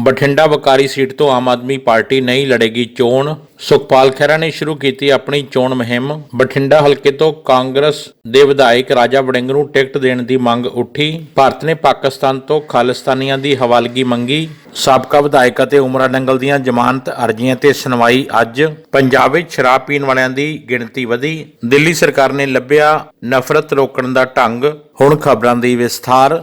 Bathinda ਵਕਾਰੀ seat ਤੋਂ Aam Aadmi party ਨਹੀਂ ਲੜੇਗੀ ਚੋਣ। ਸੁਖਪਾਲ ਖਹਿਰਾ ਨੇ ਸ਼ੁਰੂ ਕੀਤੀ ਆਪਣੀ ਚੋਣ ਮੁਹਿੰਮ। ਬਠਿੰਡਾ ਹਲਕੇ ਤੋਂ ਕਾਂਗਰਸ ਦੇ ਵਿਧਾਇਕ ਰਾਜਾ ਵੜਿੰਗ ਨੂੰ ਟਿਕਟ ਦੇਣ ਦੀ ਮੰਗ ਉੱਠੀ। ਭਾਰਤ ਨੇ ਪਾਕਿਸਤਾਨ ਤੋਂ ਖਾਲਿਸਤਾਨੀਆਂ ਦੀ ਹਵਾਲਗੀ ਮੰਗੀ। ਸਾਬਕਾ ਵਿਧਾਇਕ ਅਤੇ ਉਮਰਾ ਨੰਗਲ ਦੀਆਂ ਜ਼ਮਾਨਤ ਅਰਜ਼ੀਆਂ ਤੇ ਸੁਣਵਾਈ ਅੱਜ। ਪੰਜਾਬ ਵਿੱਚ ਸ਼ਰਾਬ ਪੀਣ ਵਾਲਿਆਂ ਦੀ ਗਿਣਤੀ ਵਧੀ। ਦਿੱਲੀ ਸਰਕਾਰ ਨੇ ਲੱਭਿਆ ਨਫ਼ਰਤ ਰੋਕਣ ਦਾ ਢੰਗ। ਹੁਣ ਖਬਰਾਂ ਦੀ ਵਿਸਥਾਰ।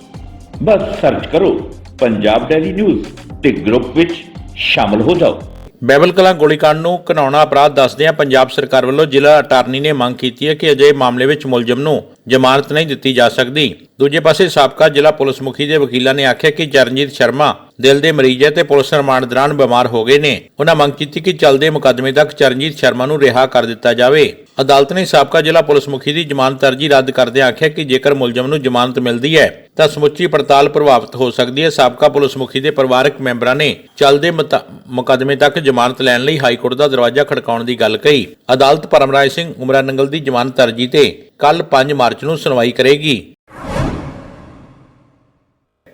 ਬਸ ਸਰਚ ਕਰੋ ਪੰਜਾਬ ਡੈਲੀ ਨਿਊਜ਼ ਤੇ ਗਰੁੱਪ ਵਿੱਚ ਸ਼ਾਮਲ ਹੋ ਜਾਓ। ਬੈਬਲ ਕਲਾਂ ਗੋਲੀकांड ਨੂੰ ਘਿਨਾਉਣਾ ਅਪਰਾਧ ਦੱਸਦਿਆਂ ਪੰਜਾਬ ਸਰਕਾਰ ਵੱਲੋਂ ਜ਼ਿਲ੍ਹਾ ਅਟਾਰਨੀ ਨੇ ਮੰਗ ਕੀਤੀ ਹੈ ਕਿ ਅਜੇ ਮਾਮਲੇ ਵਿੱਚ ਮੁਲਜ਼ਮ ਨੂੰ ਜ਼ਮਾਨਤ ਨਹੀਂ ਦਿੱਤੀ ਜਾ ਸਕਦੀ। ਦੂਜੇ ਪਾਸੇ ਸਾਬਕਾ ਜ਼ਿਲ੍ਹਾ ਪੁਲਿਸ ਮੁਖੀ ਦੇ ਵਕੀਲਾਂ ਨੇ ਆਖਿਆ ਕਿ ਚਰਨਜੀਤ ਸ਼ਰਮਾ ਦਿਲ ਦੇ ਮਰੀਜ਼ ਹੈ ਤੇ ਪੁਲਿਸ ਰਿਮਾਂਡ ਦੌਰਾਨ ਬਿਮਾਰ ਹੋ ਗਏ ਨੇ। ਉਹਨਾਂ ਮੰਗ ਕੀਤੀ ਕਿ ਚੱਲਦੇ ਮੁਕੱਦਮੇ ਤੱਕ ਚਰਨਜੀਤ ਸ਼ਰਮਾ ਨੂੰ ਰਿਹਾ ਕਰ ਦਿੱਤਾ ਜਾਵੇ। ਅਦਾਲਤ ਨੇ ਸਾਬਕਾ ਜ਼ਿਲ੍ਹਾ ਪੁਲਿਸ ਮੁਖੀ ਦੀ ਜ਼ਮਾਨਤ ਅਰਜ਼ੀ ਰੱਦ ਕਰਦਿਆਂ ਆਖਿਆ ਕਿ ਜੇਕਰ ਮੁਲਜ਼ਮ ਨੂੰ ਜ਼ਮਾਨਤ ਮਿਲਦੀ ਹੈ, ਤਾਂ ਸਮੁੱਚੀ ਪੜਤਾਲ ਪ੍ਰਭਾਵਿਤ ਹੋ ਸਕਦੀ ਹੈ। ਸਾਬਕਾ ਪੁਲਿਸ ਮੁਖੀ ਦੇ ਪਰਿਵਾਰਕ ਮੈਂਬਰਾਂ ਨੇ ਚੱਲਦੇ ਮੁਤਾ- ਮੁਕੱਦਮੇ ਤੱਕ ਜ਼ਮਾਨਤ ਲੈਣ ਲਈ ਹਾਈ ਕੋਰਟ ਦਾ ਦਰਵਾਜ਼ਾ ਖੜਕਾਉਣ ਦੀ ਗੱਲ ਕਹੀ। ਅਦਾਲਤ ਪਰਮਰਾਜ ਸਿੰਘ ਉਮਰਾ ਨੰਗਲ ਦੀ ਜ਼ਮਾਨਤ ਅਰਜ਼ੀ ਤੇ ਕੱਲ 5 ਮਾਰਚ ਨੂੰ ਸੁਣਵਾਈ ਕਰੇਗੀ।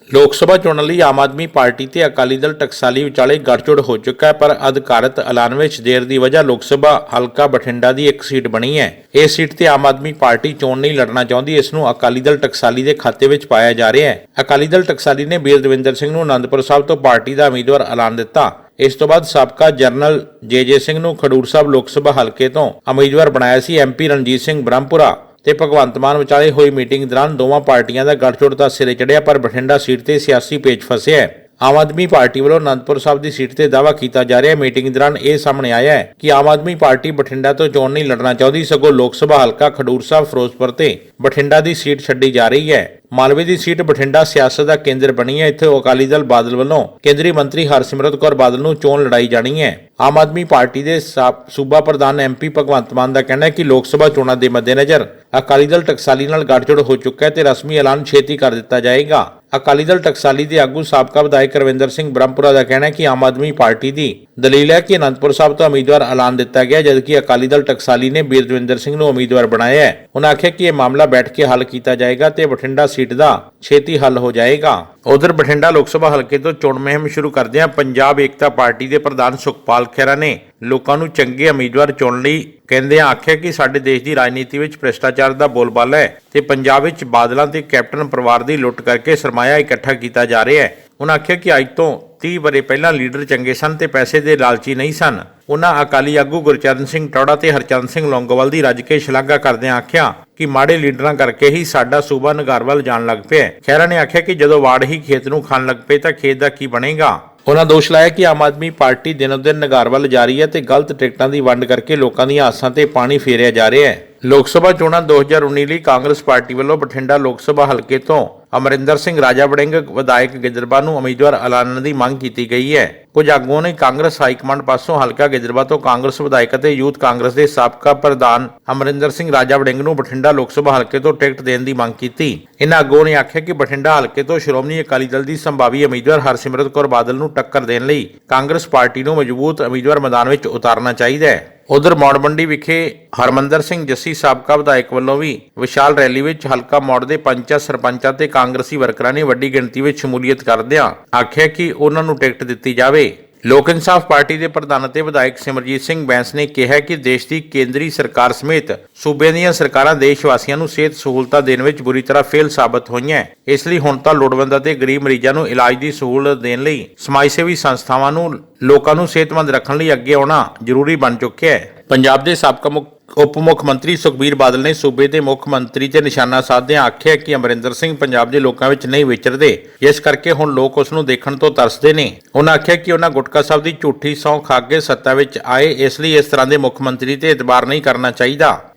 ਲੋਕ ਸਭਾ ਚੋਣਾਂ ਲਈ ਆਮ ਆਦਮੀ ਪਾਰਟੀ ਤੇ ਅਕਾਲੀ ਦਲ ਟਕਸਾਲੀ ਵਿਚਾਲੇ ਗੱਠਜੋੜ ਹੋ ਚੁੱਕਾ ਹੈ, ਪਰ ਅਧਿਕਾਰਤ ਐਲਾਨ ਵਿੱਚ ਦੇਰ ਦੀ ਵਜ੍ਹਾ ਲੋਕ ਸਭਾ ਹਲਕਾ ਬਠਿੰਡਾ ਦੀ ਇੱਕ ਸੀਟ ਬਣੀ ਹੈ। ਇਸ ਸੀਟ ਤੇ ਆਮ ਆਦਮੀ ਪਾਰਟੀ ਚੋਣ ਨਹੀਂ ਲੜਨਾ ਚਾਹੁੰਦੀ ਇਸ ਨੂੰ ਅਕਾਲੀ ਦਲ ਟਕਸਾਲੀ ਦੇ ਖਾਤੇ ਵਿੱਚ ਪਾਇਆ ਜਾ ਰਿਹਾ ਹੈ। ਅਕਾਲੀ ਦਲ ਟਕਸਾਲੀ ਨੇ ਬੀਰ ਦਵਿੰਦਰ ਸਿੰਘ ਨੂੰ ਅਨੰਦਪੁਰ ਸਾਹਿਬ ਤੋਂ ਪਾਰਟੀ ਦਾ ਉਮੀਦਵਾਰ ਐਲਾਨ ਦਿੱਤਾ। ਇਸ ਤੋਂ ਬਾਅਦ ਸਾਬਕਾ ਜਨਰਲ ਜੇ.ਜੇ ਸਿੰਘ ਨੂੰ ਖਡੂਰ ਸਾਹਿਬ ਲੋਕ ਸਭਾ ਹਲਕੇ ਤੋਂ ਉਮੀਦਵਾਰ ਬਣਾਇਆ ਸੀ ਐਮਪੀ ਰਣਜੀਤ ਸਿੰਘ ਬ੍ਰਹਮਪੁਰਾ। ਤੇ ਭਗਵੰਤ ਮਾਨ ਵਿਚਾਲੇ ਹੋਈ ਮੀਟਿੰਗ ਦੌਰਾਨ ਦੋਵਾਂ ਪਾਰਟੀਆਂ ਦਾ ਗੱਠਜੋੜ ਤਾਂ ਸਿਰੇ ਚੜਿਆ ਪਰ ਬਠਿੰਡਾ ਸੀਟ ਤੇ ਸਿਆਸੀ ਪੇਚ ਫਸਿਆ ਹੈ। ਆਮ ਆਦਮੀ ਪਾਰਟੀ ਵੱਲੋਂ ਅਨੰਦਪੁਰ ਸਾਹਿਬ ਦੀ ਸੀਟ ਤੇ ਦਾਅਵਾ ਕੀਤਾ ਜਾ ਰਿਹਾ ਹੈ। ਮੀਟਿੰਗ ਦੌਰਾਨ ਇਹ ਸਾਹਮਣੇ ਆਇਆ ਹੈ ਕਿ ਆਮ ਆਦਮੀ ਪਾਰਟੀ ਬਠਿੰਡਾ ਤੋਂ ਚੋਣ ਨਹੀਂ ਲੜਨਾ ਚਾਹੁੰਦੀ। ਸਗੋਂ ਲੋਕ ਸਭਾ ਹਲਕਾ ਖਡੂਰ ਸਾਹਿਬ, ਫਿਰੋਜ਼ਪੁਰ ਤੇ ਬਠਿੰਡਾ ਦੀ ਸੀਟ ਛੱਡੀ ਜਾ ਰਹੀ ਹੈ। ਮਾਲਵੇ ਦੀ ਸੀਟ ਬਠਿੰਡਾ ਸਿਆਸਤ ਦਾ ਕੇਂਦਰ ਬਣੀ ਹੈ। ਇੱਥੇ ਅਕਾਲੀ ਦਲ ਬਾਦਲ ਵੱਲੋਂ ਕੇਂਦਰੀ ਮੰਤਰੀ ਹਰਸਿਮਰਤ ਕੌਰ ਬਾਦਲ ਨੂੰ ਚੋਣ ਲੜਾਈ ਜਾਣੀ ਹੈ। ਆਮ ਆਦਮੀ ਪਾਰਟੀ ਦੇ ਸੂਬਾ ਪ੍ਰਧਾਨ ਐਮਪੀ ਭਗਵੰਤ ਮਾਨ ਦਾ ਕਹਿਣਾ ਹੈ ਕਿ ਲੋਕ ਸਭਾ ਚੋਣਾਂ ਦੇ ਮੱਦੇਨਜ਼ਰ ਅਕਾਲੀ ਦਲ ਟਕਸਾਲੀ ਨਾਲ ਗੱਠਜੋੜ ਹੋ ਚੁੱਕਾ ਹੈ ਤੇ ਰਸਮੀ ਐਲਾਨ ਛੇਤੀ ਕਰ ਦਿੱਤਾ ਜਾਏਗਾ। ਅਕਾਲੀ ਦਲ ਟਕਸਾਲੀ ਦੇ ਆਗੂ ਸਾਬਕਾ ਵਿਧਾਇਕ ਰਵਿੰਦਰ ਸਿੰਘ ਬ੍ਰਹਮਪੁਰਾ ਦਾ ਕਹਿਣਾ ਹੈ ਕਿ ਆਮ ਆਦਮੀ ਪਾਰਟੀ ਦੀ ਦਲੀਲ ਹੈ ਕਿ ਅਨੰਦਪੁਰ ਸਾਹਿਬ ਤੋਂ ਉਮੀਦਵਾਰ ਐਲਾਨ ਦਿੱਤਾ ਗਿਆ, ਜਦਕਿ ਅਕਾਲੀ ਦਲ ਟਕਸਾਲੀ ਨੇ ਬੀਰ ਸਿੰਘ ਨੂੰ ਉਮੀਦਵਾਰ ਬਣਾਇਆ ਹੈ। ਉਹਨਾਂ ਆਖਿਆ ਕਿ ਇਹ ਮਾਮਲਾ ਬੈਠ ਕੇ ਹੱਲ ਕੀਤਾ ਜਾਏਗਾ ਤੇ ਬਠਿੰਡਾ ਸੀਟ ਦਾ ਛੇਤੀ ਹੱਲ ਹੋ ਜਾਏਗਾ। ਉਧਰ ਬਠਿੰਡਾ ਲੋਕ ਸਭਾ ਹਲਕੇ ਤੋਂ ਚੋਣ ਮੁਹਿੰਮ ਸ਼ੁਰੂ ਕਰਦਿਆਂ ਪੰਜਾਬ ਏਕਤਾ ਪਾਰਟੀ ਦੇ ਪ੍ਰਧਾਨ ਸੁਖਪਾਲ ਖਹਿਰਾ ਨੇ ਲੋਕਾਂ ਨੂੰ ਚੰਗੇ ਉਮੀਦਵਾਰ ਚੁਣਨ ਲਈ ਕਹਿੰਦੇ ਆਖਿਆ ਕਿ ਸਾਡੇ ਦੇਸ਼ ਦੀ ਰਾਜਨੀਤੀ ਵਿੱਚ ਭ੍ਰਿਸ਼ਟਾਚਾਰ ਦਾ ਬੋਲਬਾਲਾ ਹੈ ਤੇ ਪੰਜਾਬ ਵਿੱਚ ਬਾਦਲਾਂ ਤੇ ਕੈਪਟਨ ਪਰਿਵਾਰ ਦੀ ਲੁੱਟ ਕਰਕੇ ਸਰਮਾਇਆ ਇਕੱਠਾ ਕੀਤਾ ਜਾ ਰਿਹਾ ਹੈ। ਉਹਨਾਂ ਆਖਿਆ ਕਿ ਅੱਜ ਤੋਂ 30 ਬਰੇ ਪਹਿਲਾਂ ਲੀਡਰ ਚੰਗੇ ਸਨ ਤੇ ਪੈਸੇ ਦੇ ਲਾਲਚੀ ਨਹੀਂ ਸਨ। ਉਹਨਾਂ ਅਕਾਲੀ ਆਗੂ ਗੁਰਚਰਨ ਸਿੰਘ ਟੌੜਾ ਤੇ ਹਰਚੰਦ ਸਿੰਘ ਲੌਂਗੋਵਾਲ ਦੀ ਰੱਜ ਕੇ ਸ਼ਲਾਘਾ ਕਰਦਿਆਂ ਆਖਿਆ ਕਿ ਮਾੜੇ ਲੀਡਰਾਂ ਕਰਕੇ ਹੀ ਸਾਡਾ ਸੂਬਾ ਨਗਾਰ ਵੱਲ ਜਾਣ ਲੱਗ ਪਿਆ ਹੈ। ਖਹਿਰਾ ਨੇ ਆਖਿਆ ਕਿ ਜਦੋਂ ਵਾੜ ਹੀ ਖੇਤ ਨੂੰ ਖਾਣ ਲੱਗ ਪਏ ਤਾਂ ਖੇਤ ਦਾ ਕੀ ਬਣੇਗਾ? ਉਹਨਾਂ ਦੋਸ਼ ਲਾਇਆ ਕਿ ਆਮ ਆਦਮੀ ਪਾਰਟੀ ਦਿਨੋ ਦਿਨ ਨਗਾਰ ਵੱਲ ਜਾ ਰਹੀ ਹੈ ਤੇ ਗਲਤ ਟਿਕਟਾਂ ਦੀ ਵੰਡ ਕਰਕੇ ਲੋਕਾਂ ਦੀਆਂ ਆਸਾਂ ਤੇ ਪਾਣੀ ਫੇਰਿਆ ਜਾ ਰਿਹਾ ਹੈ। ਲੋਕ ਸਭਾ ਚੋਣਾਂ 2019 ਲਈ ਕਾਂਗਰਸ ਪਾਰਟੀ ਵੱਲੋਂ ਬਠਿੰਡਾ ਲੋਕ ਸਭਾ ਹਲਕੇ ਤੋਂ ਅਮਰਿੰਦਰ ਸਿੰਘ, ਰਾਜਾ ਵੜਿੰਗ, ਵਿਧਾਇਕ ਗਿੱਦਰਬਾ ਨੂੰ ਉਮੀਦਵਾਰ ਐਲਾਨਣ ਦੀ ਮੰਗ ਕੀਤੀ ਗਈ ਹੈ। ਕੁਝ ਆਗੂਆਂ ਨੇ ਕਾਂਗਰਸ ਹਾਈ ਕਮਾਂਡ ਪਾਸੋਂ ਹਲਕਾ ਗਿੱਦਰਬਾ ਤੋਂ ਕਾਂਗਰਸ ਵਿਧਾਇਕ ਅਤੇ ਯੂਥ ਕਾਂਗਰਸ ਦੇ ਸਾਬਕਾ ਪ੍ਰਧਾਨ ਅਮਰਿੰਦਰ ਸਿੰਘ, ਰਾਜਾ ਵੜਿੰਗ ਨੂੰ ਬਠਿੰਡਾ ਲੋਕ ਸਭਾ ਹਲਕੇ ਤੋਂ ਟਿਕਟ ਦੇਣ ਦੀ ਮੰਗ ਕੀਤੀ। ਇਹਨਾਂ ਆਗੂਆਂ ਨੇ ਆਖਿਆ ਕਿ ਬਠਿੰਡਾ ਹਲਕੇ ਤੋਂ ਸ਼੍ਰੋਮਣੀ ਅਕਾਲੀ ਦਲ ਦੀ ਸੰਭਾਵੀ ਉਮੀਦਵਾਰ ਹਰਸਿਮਰਤ ਕੌਰ ਬਾਦਲ ਨੂੰ ਟੱਕਰ ਦੇਣ ਲਈ ਕਾਂਗਰਸ ਪਾਰਟੀ ਨੂੰ ਮਜ਼ਬੂਤ ਉਮੀਦਵਾਰ ਮੈਦਾਨ ਵਿੱਚ ਉਤਾਰਨਾ ਚਾਹੀਦਾ ਹੈ। ਉਧਰ ਮੌੜਮੰਡੀ ਵਿਖੇ ਹਰਮੰਦਰ ਸਿੰਘ ਜੱਸੀ ਸਾਬਕਾ ਵਿਧਾਇਕ ਵੱਲੋਂ ਵੀ ਵਿਸ਼ਾਲ ਰੈਲੀ ਵਿੱਚ ਹਲਕਾ ਮੌੜ ਦੇ ਪੰਚਾਂ, ਸਰਪੰਚਾਂ ਤੇ ਕਾਂਗਰਸੀ ਵਰਕਰਾਂ ਨੇ ਵੱਡੀ ਗਿਣਤੀ ਵਿੱਚ ਸ਼ਮੂਲੀਅਤ ਕਰਦਿਆਂ ਆਖਿਆ ਕਿ ਉਹਨਾਂ ਨੂੰ ਟਿਕਟ ਦਿੱਤੀ ਜਾਵੇ। ਲੋਕ ਇਨਸਾਫ ਪਾਰਟੀ ਦੇ ਪ੍ਰਧਾਨ ਅਤੇ ਵਿਧਾਇਕ ਸਿਮਰਜੀਤ ਸਿੰਘ ਬੈਂਸ ਨੇ ਕਿਹਾ ਕਿ ਦੇਸ਼ ਦੀ ਕੇਂਦਰੀ ਸਰਕਾਰ ਸਮੇਤ ਸੂਬਿਆਂ ਦੀਆਂ ਸਰਕਾਰਾਂ ਦੇਸ਼ ਵਾਸੀਆਂ ਨੂੰ ਸਿਹਤ ਸਹੂਲਤਾਂ ਦੇਣ ਵਿੱਚ ਬੁਰੀ ਤਰ੍ਹਾਂ ਫੇਲ ਸਾਬਤ ਹੋਈਆਂ ਇਸ ਲਈ ਹੁਣ ਤਾਂ ਲੋੜਵੰਦ ਅਤੇ ਗਰੀਬ ਮਰੀਜ਼ਾਂ ਨੂੰ ਇਲਾਜ ਦੀ ਸਹੂਲਤ ਦੇਣ ਲਈ ਸਮਾਜ ਸੇਵੀ ਸੰਸਥਾਵਾਂ ਨੂੰ ਲੋਕਾਂ ਨੂੰ ਸਿਹਤਮੰਦ ਰੱਖਣ ਲਈ ਅੱਗੇ ਆਉਣਾ ਜ਼ਰੂਰੀ ਬਣ ਚੁੱਕਿਆ ਹੈ। ਪੰਜਾਬ ਦੇ ਸਾਬਕਾ ਮੁੱਖ, ਉਪ ਮੁੱਖ ਮੰਤਰੀ ਸੁਖਬੀਰ ਬਾਦਲ ਨੇ ਸੂਬੇ ਦੇ ਮੁੱਖ ਮੰਤਰੀ ਤੇ ਨਿਸ਼ਾਨਾ ਸਾਧਦਿਆਂ ਆਖਿਆ ਕਿ ਅਮਰਿੰਦਰ ਸਿੰਘ ਪੰਜਾਬ ਦੇ ਲੋਕਾਂ ਵਿੱਚ ਨਹੀਂ ਵਿਚਰਦੇ। ਇਸ ਕਰਕੇ ਹੁਣ ਲੋਕ ਉਸ ਨੂੰ ਦੇਖਣ ਤੋਂ ਤਰਸਦੇ ਨੇ। ਉਹਨਾਂ ਆਖਿਆ ਕਿ ਉਹਨਾਂ ਗੁਟਕਾ ਸਾਹਿਬ ਦੀ ਝੂਠੀ ਸੌਂ ਖਾ ਕੇ ਸੱਤਾ ਵਿੱਚ ਆਏ, ਇਸ ਲਈ ਇਸ ਤਰ੍ਹਾਂ ਦੇ ਮੁੱਖ ਮੰਤਰੀ ਤੇ ਇਤਬਾਰ ਨਹੀਂ ਕਰਨਾ ਚਾਹੀਦਾ।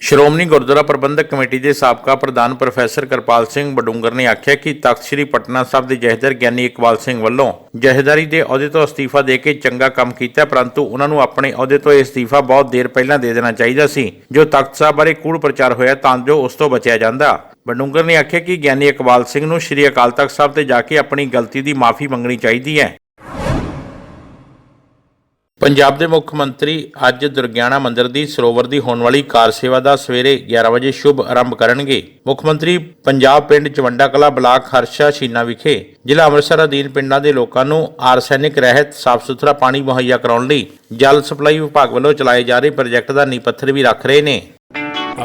ਸ਼੍ਰੋਮਣੀ ਗੁਰਦੁਆਰਾ ਪ੍ਰਬੰਧਕ ਕਮੇਟੀ ਦੇ ਸਾਬਕਾ ਪ੍ਰਧਾਨ ਪ੍ਰੋਫੈਸਰ ਕਿਰਪਾਲ ਸਿੰਘ ਬਡੂੰਗਰ ਨੇ ਆਖਿਆ ਕਿ ਤਖਤ ਸ੍ਰੀ ਪਟਨਾ ਸਾਹਿਬ ਦੇ ਜਹੇਦਾਰ ਗਿਆਨੀ ਇਕਬਾਲ ਸਿੰਘ ਵੱਲੋਂ ਜਹੇਦਾਰੀ ਦੇ ਅਹੁਦੇ ਤੋਂ ਅਸਤੀਫਾ ਦੇ ਕੇ ਚੰਗਾ ਕੰਮ ਕੀਤਾ, ਪਰੰਤੂ ਉਹਨਾਂ ਨੂੰ ਆਪਣੇ ਅਹੁਦੇ ਤੋਂ ਇਹ ਅਸਤੀਫਾ ਬਹੁਤ ਦੇਰ ਪਹਿਲਾਂ ਦੇ ਦੇਣਾ ਚਾਹੀਦਾ ਸੀ। ਜੋ ਤਖਤ ਸਾਹਿਬ ਬਾਰੇ ਕੂੜ ਪ੍ਰਚਾਰ ਹੋਇਆ ਤਾਂ ਜੋ ਉਸ ਤੋਂ ਬਚਿਆ ਜਾਂਦਾ। ਬਡੂੰਗਰ ਨੇ ਆਖਿਆ ਕਿ ਗਿਆਨੀ ਇਕਬਾਲ ਸਿੰਘ ਨੂੰ ਸ੍ਰੀ ਅਕਾਲ ਤਖਤ ਸਾਹਿਬ ਤੇ ਜਾ ਕੇ ਆਪਣੀ ਗਲਤੀ ਦੀ ਮਾਫੀ ਮੰਗਣੀ ਚਾਹੀਦੀ ਹੈ। ਪੰਜਾਬ ਦੇ ਮੁੱਖ ਮੰਤਰੀ ਅੱਜ ਦੁਰਗਿਆਣਾ ਮੰਦਿਰ ਦੀ ਸਰੋਵਰ ਦੀ ਹੋਣ ਵਾਲੀ ਕਾਰ ਸੇਵਾ ਦਾ ਸਵੇਰੇ 11 ਵਜੇ ਸ਼ੁਭ ਆਰੰਭ ਕਰਨਗੇ। ਮੁੱਖ ਮੰਤਰੀ ਪੰਜਾਬ ਪਿੰਡ ਚਵੰਡਾ ਕਲਾ ਬਲਾਕ ਹਰਸ਼ਾ ਸ਼ੀਨਾ ਵਿਖੇ ਜ਼ਿਲ੍ਹਾ ਅੰਮ੍ਰਿਤਸਰ ਅਧੀਨ ਪਿੰਡਾਂ ਦੇ ਲੋਕਾਂ ਨੂੰ ਆਰਸੈਨਿਕ ਰਹਿਤ ਸਾਫ਼ ਸੁਥਰਾ ਪਾਣੀ ਮੁਹੱਈਆ ਕਰਾਉਣ ਲਈ ਜਲ ਸਪਲਾਈ ਵਿਭਾਗ ਵੱਲੋਂ ਚਲਾਏ ਜਾ ਰਹੇ ਪ੍ਰੋਜੈਕਟ ਦਾ ਨੀਂਹ ਪੱਥਰ ਵੀ ਰੱਖ ਰਹੇ ਨੇ।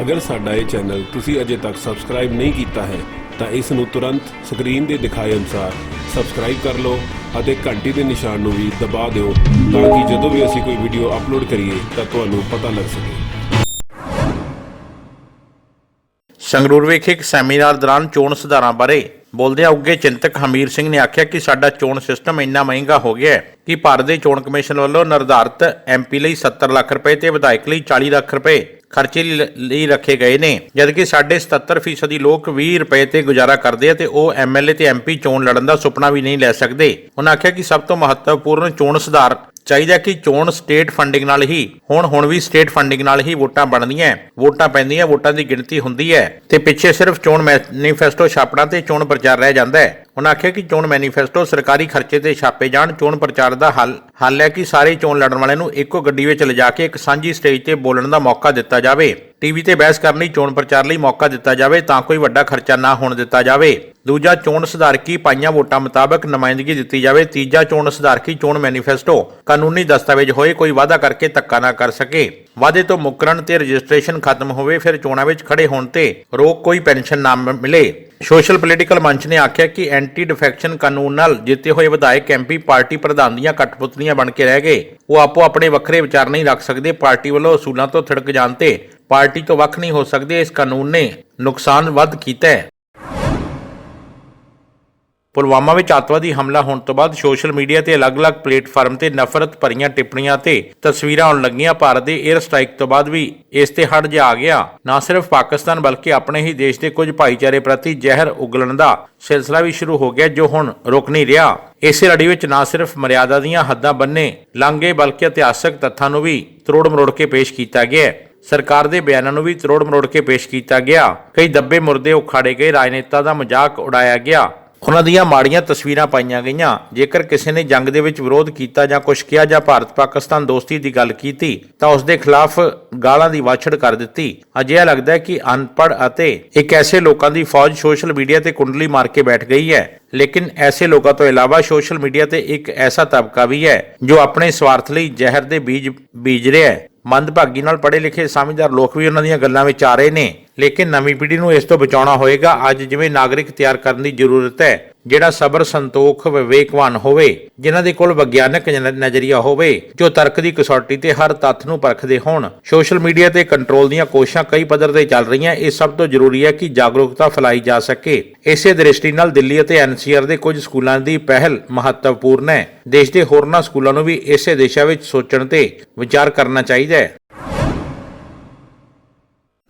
ਅਗਰ ਸਾਡਾ ਇਹ ਚੈਨਲ ਤੁਸੀਂ ਅਜੇ ਤੱਕ ਸਬਸਕ੍ਰਾਈਬ ਨਹੀਂ ਕੀਤਾ ਹੈ, ਤਾਂ ਇਸ ਨੂੰ ਤੁਰੰਤ ਸਕਰੀਨ ਦੇ ਦਿਖਾਏ ਅਨੁਸਾਰ ਸਬਸਕ੍ਰਾਈਬ ਕਰ ਲਓ ਅਤੇ ਘੰਟੀ ਦੇ ਨਿਸ਼ਾਨ ਨੂੰ ਵੀ ਦਬਾ ਦਿਓ ਤਾਂ ਕਿ ਜਦੋਂ ਵੀ ਅਸੀਂ ਕੋਈ ਵੀਡੀਓ ਅਪਲੋਡ ਕਰੀਏ ਤਾਂ ਤੁਹਾਨੂੰ ਪਤਾ ਲੱਗ ਸਕੇ। ਸੰਗਰੂਰ ਵਿਖੇ ਇੱਕ ਸੈਮੀਨਾਰ ਦੌਰਾਨ ਚੋਣ ਸੁਧਾਰਾਂ ਬਾਰੇ ਬੋਲਦਿਆਂ ਉੱਗੇ ਚਿੰਤਕ ਹਮੀਰ ਸਿੰਘ ਨੇ ਆਖਿਆ ਕਿ ਸਾਡਾ ਚੋਣ ਸਿਸਟਮ ਇੰਨਾ ਮਹਿੰਗਾ ਹੋ ਗਿਆ ਹੈ ਕਿ ਭਾਰਤ ਦੇ ਚੋਣ ਕਮਿਸ਼ਨ ਵੱਲੋਂ ਨਿਰਧਾਰਤ ਐਮਪੀ ਲਈ 70 ਲੱਖ ਰੁਪਏ ਤੇ ਵਿਧਾਇਕ ਲਈ 40 ਲੱਖ ਰੁਪਏ ਖਰਚੇ ਲਈ- ਰੱਖੇ ਗਏ ਨੇ। ਜਦਕਿ ਸਾਡੇ 77% ਲੋਕ 20 ਰੁਪਏ ਤੇ ਗੁਜ਼ਾਰਾ ਕਰਦੇ ਆ ਤੇ ਉਹ ਐਮਐਲਏ ਤੇ ਐਮਪੀ ਚੋਣ ਲੜਨ ਦਾ ਸੁਪਨਾ ਵੀ ਨਹੀਂ ਲੈ ਸਕਦੇ। ਉਹਨਾਂ ਆਖਿਆ ਕਿ ਸਭ ਤੋਂ ਮਹੱਤਵਪੂਰਨ ਚੋਣ ਸੁਧਾਰ ਚਾਹੀਦਾ ਕਿ ਚੋਣ ਸਟੇਟ ਫੰਡਿੰਗ ਨਾਲ ਹੀ, ਹੁਣ ਹੁਣ ਵੀ ਸਟੇਟ ਫੰਡਿੰਗ ਨਾਲ ਹੀ ਵੋਟਾਂ ਬਣਦੀਆਂ ਵੋਟਾਂ ਪੈਂਦੀਆਂ, ਵੋਟਾਂ ਦੀ ਗਿਣਤੀ ਹੁੰਦੀ ਹੈ ਤੇ ਪਿੱਛੇ ਸਿਰਫ ਚੋਣ ਮੈਨੀਫੈਸਟੋ ਛਾਪਣਾ ਤੇ ਚੋਣ ਪ੍ਰਚਾਰ ਰਹਿ ਜਾਂਦਾ ਹੈ ਉਹਨਾਂ ਆਖਿਆ ਕਿ ਚੋਣ ਮੈਨੀਫੈਸਟੋ ਸਰਕਾਰੀ ਖਰਚੇ ਤੇ ਛਾਪੇ ਜਾਣ, ਚੋਣ ਪ੍ਰਚਾਰ ਦਾ ਹੱਲ ਹੱਲ ਹੈ ਕਿ ਸਾਰੇ ਚੋਣ ਲੜਨ ਵਾਲਿਆਂ ਨੂੰ ਇੱਕੋ ਗੱਡੀ ਵਿੱਚ ਲਿਜਾ ਕੇ ਇੱਕ ਸਾਂਝੀ ਸਟੇਜ ਤੇ ਬੋਲਣ ਦਾ ਮੌਕਾ ਦਿੱਤਾ ਜਾਵੇ। ਟੀਵੀ ਤੇ ਬਹਿਸ ਕਰਨ ਲਈ ਚੋਣ ਪ੍ਰਚਾਰ ਲਈ ਮੌਕਾ ਦਿੱਤਾ ਜਾਵੇ ਤਾਂ ਕੋਈ ਵੱਡਾ ਖਰਚਾ ਨਾ ਹੋਣ ਦਿੱਤਾ ਜਾਵੇ। ਦੂਜਾ, ਚੋਣ ਸੁਧਾਰਕੀ ਪਾਈਆਂ ਵੋਟਾਂ ਮੁਤਾਬਕ ਨੁਮਾਇੰਦਗੀ ਦਿੱਤੀ ਜਾਵੇ। ਤੀਜਾ, ਚੋਣ ਸੁਧਾਰਕੀ ਚੋਣ ਮੈਨੀਫੈਸਟੋ ਕਾਨੂੰਨੀ ਦਸਤਾਵੇਜ਼ ਹੋਏ ਕੋਈ ਵਾਅਦਾ ਕਰਕੇ ਧੱਕਾ ਨਾ ਕਰ ਸਕੇ। ਵਾਅਦੇ ਤੋਂ ਮੁਕਰਨ ਤੇ ਰਜਿਸਟ੍ਰੇਸ਼ਨ ਖਤਮ ਹੋਵੇ, ਫਿਰ ਚੋਣਾਂ ਵਿੱਚ ਖੜੇ ਹੋਣ ਤੇ ਰੋਕ ਕੋਈ ਪੈਨਸ਼ਨ ਨਾ ਮਿਲੇ। ਸੋਸ਼ਲ ਪੋਲੀਟੀਕਲ ਮੰਚ ਨੇ ਆਖਿਆ ਕਿ ਐਂਟੀ ਡਿਫੈਕਸ਼ਨ ਕਾਨੂੰਨ ਨਾਲ ਜਿੱਤੇ ਹੋਏ ਵਿਧਾਇਕ ਐਮਪੀ ਪਾਰਟੀ ਪ੍ਰਧਾਨ ਦੀਆਂ ਕਠਪੁਤਲੀਆਂ ਬਣ ਕੇ ਰਹਿ ਗਏ। ਉਹ ਆਪੋ ਆਪਣੇ ਵੱਖਰੇ ਵਿਚਾਰ ਨਹੀਂ ਰੱਖ ਸਕਦੇ। ਪਾਰਟੀ ਵੱਲੋਂ ਅਸੂਲਾਂ ਤੋਂ ਥਿੜਕ ਜਾਣ ਤੇ ਪਾਰਟੀ ਤੋਂ ਵੱਖ ਨਹੀਂ ਹੋ ਸਕਦੇ। ਇਸ ਕਾਨੂੰਨ ਨੇ ਨੁਕਸਾਨ ਵੱਧ ਕੀਤਾ ਹੈ। ਪੁਲਵਾਮਾ ਵਿੱਚ ਅੱਤਵਾਦੀ ਹਮਲਾ ਹੋਣ ਤੋਂ ਬਾਅਦ ਸੋਸ਼ਲ ਮੀਡੀਆ ਤੇ ਅਲੱਗ-ਅਲੱਗ ਪਲੇਟਫਾਰਮ ਤੇ ਨਫ਼ਰਤ ਭਰੀਆਂ ਟਿੱਪਣੀਆਂ ਤੇ ਤਸਵੀਰਾਂ ਆਉਣ ਲੱਗੀਆਂ। ਭਾਰਤ ਦੇ 에ਅਰ ਸਟ੍ਰਾਈਕ ਤੋਂ ਬਾਅਦ ਵੀ ਇਸ ਤੇ ਹੜ ਜਾ ਆ ਗਿਆ। ਨਾ ਸਿਰਫ ਪਾਕਿਸਤਾਨ ਬਲਕਿ ਆਪਣੇ ਹੀ ਦੇਸ਼ ਦੇ ਕੁਝ ਭਾਈਚਾਰੇ ਪ੍ਰਤੀ ਜ਼ਹਿਰ ਉਗਲਣ ਦਾ ਸਿਲਸਿਲਾ ਵੀ ਸ਼ੁਰੂ ਹੋ ਗਿਆ, ਜੋ ਹੁਣ ਰੁਕ ਨਹੀਂ ਰਿਹਾ। ਇਸੇ ਲੜੀ ਵਿੱਚ ਨਾ ਸਿਰਫ ਮਰਿਆਦਾ ਦੀਆਂ ਹੱਦਾਂ ਬੰਨੇ ਲੰਘੇ, ਬਲਕਿ ਇਤਿਹਾਸਕ ਤੱਥਾਂ ਨੂੰ ਵੀ ਤਰੋੜ ਮਰੋੜ ਕੇ ਪੇਸ਼ ਕੀਤਾ ਗਿਆ ਹੈ। ਸਰਕਾਰ ਦੇ ਬਿਆਨਾਂ ਨੂੰ ਵੀ ਤਰੋੜ ਮਰੋੜ ਕੇ ਪੇਸ਼ ਕੀਤਾ ਗਿਆ। ਕਈ ਦੱਬੇ ਮੁਰਦੇ ਉਖਾੜੇ ਗਏ, ਰਾਜਨੇਤਾ ਦਾ ਮਜ਼ਾਕ ਉਡਾਇਆ ਗਿਆ। ਉਹਨਾਂ ਦੀਆਂ ਮਾੜੀਆਂ ਤਸਵੀਰਾਂ ਪਾਈਆਂ ਗਈਆਂ। ਜੇਕਰ ਕਿਸੇ ਨੇ ਜੰਗ ਦੇ ਵਿੱਚ ਵਿਰੋਧ ਕੀਤਾ ਜਾਂ ਕੁਝ ਕਿਹਾ ਜਾਂ ਭਾਰਤ ਪਾਕਿਸਤਾਨ ਦੋਸਤੀ ਦੀ ਗੱਲ ਕੀਤੀ, ਤਾਂ ਉਸ ਦੇ ਖਿਲਾਫ ਗਾਲਾਂ ਦੀ ਵਾਛੜ ਕਰ ਦਿੱਤੀ। ਅਜਿਹਾ ਲੱਗਦਾ ਹੈ ਕਿ ਅਨਪੜ੍ਹ ਅਤੇ ਇੱਕ ਐਸੇ ਲੋਕਾਂ ਦੀ ਫੌਜ ਸੋਸ਼ਲ ਮੀਡੀਆ ਤੇ ਕੁੰਡਲੀ ਮਾਰ ਕੇ ਬੈਠ ਗਈ ਹੈ। ਲੇਕਿਨ ਐਸੇ ਲੋਕਾਂ ਤੋਂ ਇਲਾਵਾ ਸੋਸ਼ਲ ਮੀਡੀਆ ਤੇ ਇੱਕ ਐਸਾ ਤਬਕਾ ਵੀ ਹੈ, ਜੋ ਆਪਣੇ ਸਵਾਰਥ ਲਈ ਜ਼ਹਿਰ ਦੇ ਬੀਜ ਬੀਜ ਰਿਹਾ ਹੈ। ਮੰਦਭਾਗੀ ਨਾਲ ਪੜ੍ਹੇ ਲਿਖੇ ਸਮਝਦਾਰ ਲੋਕ ਵੀ ਉਹਨਾਂ ਦੀਆਂ ਗੱਲਾਂ ਵਿੱਚ ਆ ਰਹੇ ਨੇ। ਲੇਕਿਨ ਨਵੀਂ ਪੀੜ੍ਹੀ ਨੂੰ ਇਸ ਤੋਂ ਬਚਾਉਣਾ ਹੋਏਗਾ। ਅੱਜ ਜਿਵੇਂ ਨਾਗਰਿਕ ਤਿਆਰ ਕਰਨ ਦੀ ਜ਼ਰੂਰਤ ਹੈ, ਜਿਹੜਾ ਸਬਰ, ਸੰਤੋਖ, ਵਿਵੇਕਵਾਨ ਹੋਵੇ, ਜਿਨ੍ਹਾਂ ਦੇ ਕੋਲ ਵਿਗਿਆਨਕ ਨਜ਼ਰੀਆ ਹੋਵੇ, ਜੋ ਤਰਕ ਦੀ ਕਸੌਟੀ ਤੇ ਹਰ ਤੱਥ ਨੂੰ ਪਰਖਦੇ ਹੋਣ। ਸੋਸ਼ਲ ਮੀਡੀਆ ਤੇ ਕੰਟਰੋਲ ਦੀਆਂ ਕੋਸ਼ਿਸ਼ਾਂ ਕਈ ਪੱਧਰ ਤੇ ਚੱਲ ਰਹੀਆਂ। ਇਹ ਸਭ ਤੋਂ ਜ਼ਰੂਰੀ ਹੈ ਕਿ ਜਾਗਰੂਕਤਾ ਫੈਲਾਈ ਜਾ ਸਕੇ। ਇਸੇ ਦ੍ਰਿਸ਼ਟੀ ਨਾਲ ਦਿੱਲੀ ਅਤੇ ਐਨਸੀਆਰ ਦੇ ਕੁਝ ਸਕੂਲਾਂ ਦੀ ਪਹਿਲ ਮਹੱਤਵਪੂਰਨ ਹੈ। ਦੇਸ਼ ਦੇ ਹੋਰਨਾਂ ਸਕੂਲਾਂ ਨੂੰ ਵੀ ਇਸੇ ਦਿਸ਼ਾ ਵਿੱਚ ਸੋਚਣ ਤੇ ਵਿਚਾਰ ਕਰਨਾ ਚਾਹੀਦਾ ਹੈ।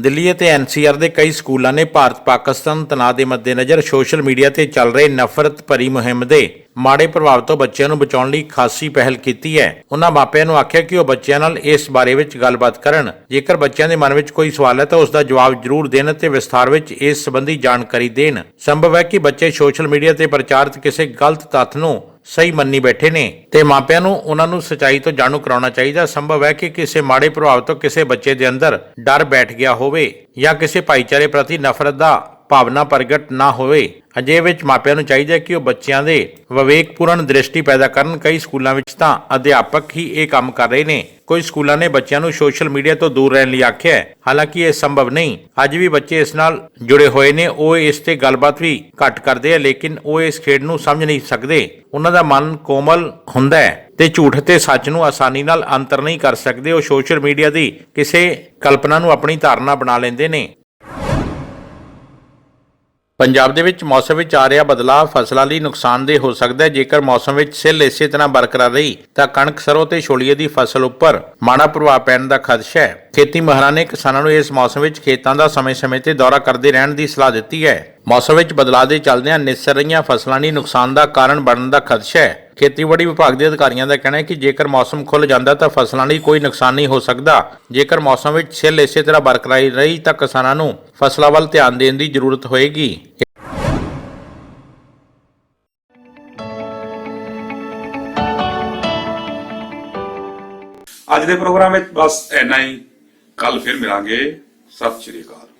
ਦਿੱਲੀ ਅਤੇ ਐਨਸੀਆਰ ਦੇ ਕਈ ਸਕੂਲਾਂ ਨੇ ਭਾਰਤ ਪਾਕਿਸਤਾਨ ਤਣਾਅ ਦੇ ਮੱਦੇਨਜ਼ਰ ਸੋਸ਼ਲ ਮੀਡੀਆ ਤੇ ਚੱਲ ਰਹੇ ਨਫ਼ਰਤ ਭਰੀ ਮੁਹਿੰਮ ਦੇ ਮਾੜੇ ਪ੍ਰਭਾਵ ਤੋਂ ਬੱਚਿਆਂ ਨੂੰ ਬਚਾਉਣ ਲਈ ਖਾਸੀ ਪਹਿਲ ਕੀਤੀ ਹੈ। ਉਹਨਾਂ ਮਾਪਿਆਂ ਨੂੰ ਆਖਿਆ ਕਿ ਉਹ ਬੱਚਿਆਂ ਨਾਲ ਇਸ ਬਾਰੇ ਵਿੱਚ ਗੱਲਬਾਤ ਕਰਨ। ਜੇਕਰ ਬੱਚਿਆਂ ਦੇ ਮਨ ਵਿੱਚ ਕੋਈ ਸਵਾਲ ਹੈ ਤਾਂ ਉਸ ਦਾ ਜਵਾਬ ਜ਼ਰੂਰ ਦੇਣ ਅਤੇ ਵਿਸਥਾਰ ਵਿੱਚ ਇਸ ਸੰਬੰਧੀ ਜਾਣਕਾਰੀ ਦੇਣ। ਸੰਭਵ ਹੈ ਕਿ ਬੱਚੇ ਸੋਸ਼ਲ ਮੀਡੀਆ ਤੇ ਪ੍ਰਚਾਰਿਤ ਕਿਸੇ ਗਲਤ ਤੱਥ ਨੂੰ ਸਹੀ ਮੰਨੀ ਬੈਠੇ ਨੇ ਤੇ ਮਾਪਿਆਂ ਨੂੰ ਉਹਨਾਂ ਨੂੰ ਸਚਾਈ ਤੋਂ ਜਾਣੂ ਕਰਾਉਣਾ ਚਾਹੀਦਾ। ਸੰਭਵ ਹੈ ਕਿ ਕਿਸੇ ਮਾੜੇ ਪ੍ਰਭਾਵ ਤੋਂ ਕਿਸੇ ਬੱਚੇ ਦੇ ਅੰਦਰ ਡਰ ਬੈਠ ਗਿਆ ਹੋਵੇ ਜਾਂ ਕਿਸੇ ਭਾਈਚਾਰੇ ਪ੍ਰਤੀ ਨਫ਼ਰਤ ਦਾ ਭਾਵਨਾ ਪ੍ਰਗਟ ਨਾ ਹੋਵੇ। ਅਜੇ ਵਿੱਚ ਮਾਪਿਆਂ ਨੂੰ ਚਾਹੀਦਾ ਹੈ ਕਿ ਉਹ ਬੱਚਿਆਂ ਦੇ ਵਿਵੇਕਪੂਰਨ ਦ੍ਰਿਸ਼ਟੀ ਪੈਦਾ ਕਰਨ। ਕਈ ਸਕੂਲਾਂ ਵਿੱਚ ਤਾਂ ਅਧਿਆਪਕ ਹੀ ਇਹ ਕੰਮ ਕਰ ਰਹੇ ਨੇ। ਕੁਝ ਸਕੂਲਾਂ ਨੇ ਬੱਚਿਆਂ ਨੂੰ ਸੋਸ਼ਲ ਮੀਡੀਆ ਤੋਂ ਦੂਰ ਰਹਿਣ ਲਈ ਆਖਿਆ ਹੈ। ਹਾਲਾਂਕਿ ਇਹ ਸੰਭਵ ਨਹੀਂ। ਅੱਜ ਵੀ ਬੱਚੇ ਇਸ ਨਾਲ ਜੁੜੇ ਹੋਏ ਨੇ। ਉਹ ਇਸ ਤੇ ਗੱਲਬਾਤ ਵੀ ਘੱਟ ਕਰਦੇ ਆ, ਲੇਕਿਨ ਉਹ ਇਸ ਖੇਡ ਨੂੰ ਸਮਝ ਨਹੀਂ ਸਕਦੇ। ਉਹਨਾਂ ਦਾ ਮਨ ਕੋਮਲ ਹੁੰਦਾ ਹੈ ਤੇ ਝੂਠ ਤੇ ਸੱਚ ਨੂੰ ਆਸਾਨੀ ਨਾਲ ਅੰਤਰ ਨਹੀਂ ਕਰ ਸਕਦੇ। ਉਹ ਸੋਸ਼ਲ ਮੀਡੀਆ ਦੀ ਕਿਸੇ ਕਲਪਨਾ ਨੂੰ ਆਪਣੀ ਧਾਰਨਾ ਬਣਾ ਲੈਂਦੇ ਨੇ। ਪੰਜਾਬ ਦੇ ਵਿੱਚ ਮੌਸਮ ਵਿੱਚ ਆ ਰਿਹਾ ਬਦਲਾਅ, ਫਸਲਾਂ ਲਈ ਨੁਕਸਾਨਦੇਹ ਹੋ ਸਕਦਾ ਹੈ। ਜੇਕਰ ਮੌਸਮ ਵਿੱਚ ਸਿੱਲ ਇਸੇ ਤਰ੍ਹਾਂ ਬਰਕਰਾਰ ਰਹੀ, ਤਾਂ ਕਣਕ ਸਰੋਂ ਤੇ ਛੋਲੀਏ ਦੀ ਫਸਲ ਉੱਪਰ ਮਾੜਾ ਪ੍ਰਭਾਵ ਪੈਣ ਦਾ ਖਦਸ਼ਾ ਹੈ। ਖੇਤੀ ਮਹਾਰਾਂ ਨੇ ਕਿਸਾਨਾਂ ਨੂੰ ਇਸ ਮੌਸਮ ਵਿੱਚ ਖੇਤਾਂ ਦਾ ਸਮੇਂ-ਸਮੇਂ ਤੇ ਦੌਰਾ ਕਰਦੇ ਰਹਿਣ ਦੀ ਸਲਾਹ ਦਿੱਤੀ ਹੈ। ਮੌਸਮ ਵਿੱਚ ਬਦਲਾਅ ਦੇ ਚੱਲਦਿਆਂ ਨਿਸਰ ਰਹੀਆਂ ਫਸਲਾਂ ਲਈ ਨੁਕਸਾਨ ਦਾ ਕਾਰਨ ਬਣਨ ਦਾ ਖਦਸ਼ਾ ਹੈ। ਖੇਤੀਬਾੜੀ ਵਿਭਾਗ ਦੇ ਅਧਿਕਾਰੀਆਂ ਦਾ ਕਹਿਣਾ ਹੈ ਕਿ ਜੇਕਰ ਮੌਸਮ ਖੁੱਲ ਜਾਂਦਾ ਤਾਂ ਫਸਲਾਂ ਲਈ ਕੋਈ ਨੁਕਸਾਨ ਨਹੀਂ ਹੋ ਸਕਦਾ। ਜੇਕਰ ਮੌਸਮ ਵਿੱਚ ਸਿੱਲ ਇਸੇ ਤਰ੍ਹਾਂ ਬਰਕਰਾਰ ਰਹੀ ਤਾਂ ਕਿਸਾਨਾਂ ਨੂੰ ਫਸਲਾਂ ਵੱਲ ਧਿਆਨ ਦੇਣ ਦੀ ਜ਼ਰੂਰਤ ਹੋਏਗੀ। ਅੱਜ ਦੇ ਪ੍ਰੋਗਰਾਮ ਵਿੱਚ ਬਸ ਇੰਨਾ ਹੀ। ਕੱਲ ਫਿਰ ਮਿਲਾਂਗੇ। ਸਤਿ ਸ਼੍ਰੀ ਅਕਾਲ।